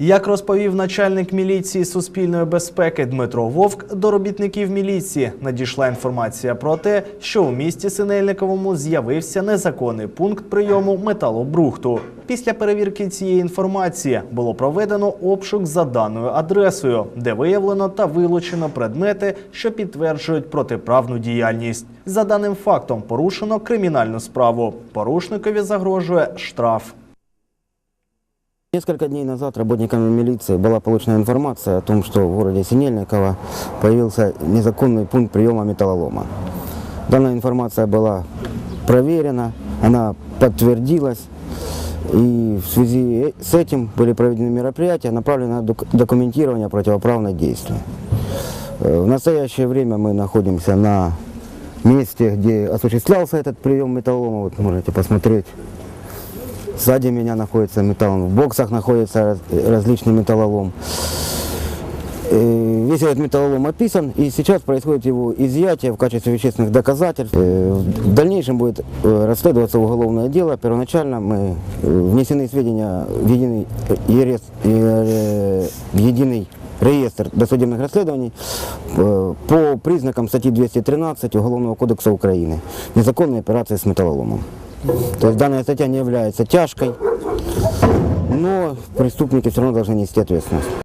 Як розповів начальник міліції суспільної безпеки Дмитро Вовк, до робітників міліції надійшла інформація про те, що у місті Синельниковому з'явився незаконний пункт прийому металобрухту. Після перевірки цієї інформації було проведено обшук за даною адресою, де виявлено та вилучено предмети, що підтверджують протиправну діяльність. За даним фактом порушено кримінальну справу. Порушникові загрожує штраф. Несколько дней назад работниками милиции была получена информация о том, что в городе Синельниково появился незаконный пункт приема металлолома. Данная информация была проверена, она подтвердилась, и в связи с этим были проведены мероприятия, направленные на док- документирование противоправных действий. Э, В настоящее время мы находимся на месте, где осуществлялся этот прием металлолома. Вот можете посмотреть. Сзади меня находится металлолом, в боксах находится раз- различный металлолом. Э, Весь этот металлолом описан, и сейчас происходит его изъятие в качестве вещественных доказательств. Э, В дальнейшем будет э, расследоваться уголовное дело. Первоначально мы внесены сведения в единый, в единый реестр досудебных расследований по признакам статьи 213 Уголовного кодекса Украины. Незаконные операции с металлоломом. То есть данная статья не является тяжкой, но преступники все равно должны нести ответственность.